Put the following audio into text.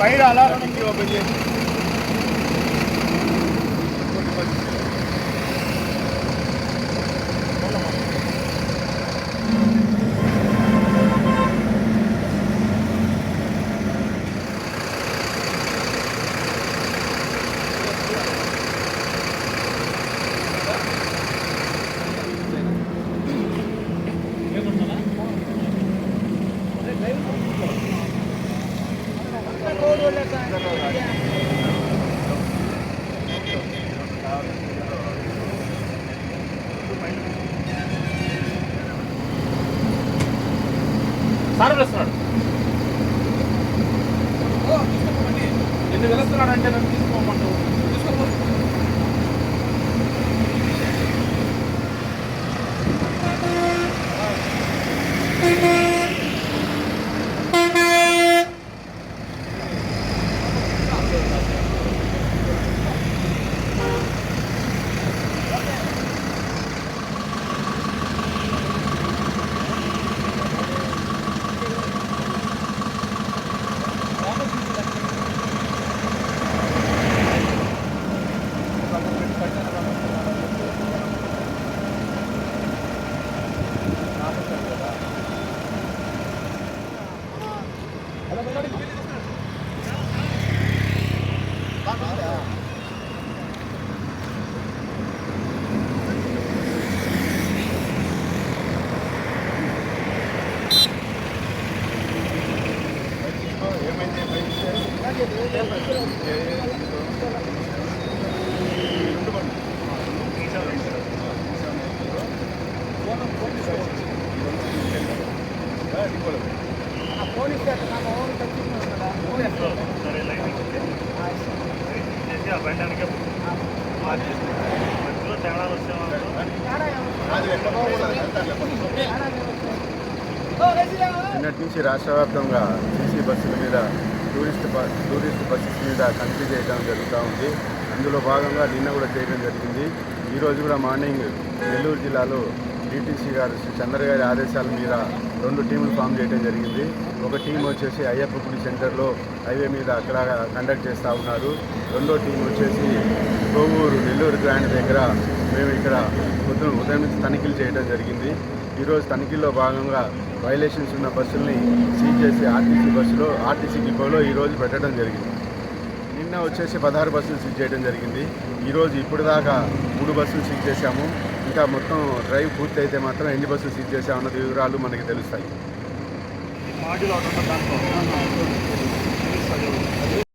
పైన అలా dicky open sir పిలుస్తున్నాడు. ఎందుకు పిలుస్తున్నాడు అంటే నన్ను తీసుకోమంటావు తీసుకోపో నిన్నటి నుంచి రాష్ట్ర వ్యాప్తంగా సీసీ బస్సుల మీద టూరిస్ట్ టూరిస్ట్ బస్సెస్ మీద తనిఖీ చేయడం జరుగుతూ ఉంది. అందులో భాగంగా నిన్న కూడా చేయడం జరిగింది. ఈరోజు కూడా మార్నింగ్ నెల్లూరు జిల్లాలో డిటీసీ గారు శ్రీ చంద్ర గారి ఆదేశాల మీద రెండు టీములు ఫామ్ చేయడం జరిగింది. ఒక టీం వచ్చేసి అయ్యప్ప గుడి సెంటర్లో హైవే మీద అక్కడ కండక్ట్ చేస్తూ ఉన్నారు. రెండో టీం వచ్చేసి కోవూరు నెల్లూరు గ్రాండ్ దగ్గర మేము ఇక్కడ ఉదయం నుంచి తనిఖీలు చేయడం జరిగింది. ఈరోజు తనిఖీలో భాగంగా వైలేషన్స్ ఉన్న బస్సుల్ని సీజ్ చేసి ఆర్టీసీ బస్సులో ఆర్టీసీ డిపోలో ఈరోజు పెట్టడం జరిగింది. నిన్న వచ్చేసి పదహారు బస్సులు సీజ్ చేయడం జరిగింది. ఈరోజు ఇప్పుడు దాకా మూడు బస్సులు సీజ్ చేశాము. ఇంకా మొత్తం డ్రైవ్ పూర్తి అయితే మాత్రం ఎన్ని బస్సులు సీజ్ చేశామన్న వివరాలు మనకి తెలుస్తాయి.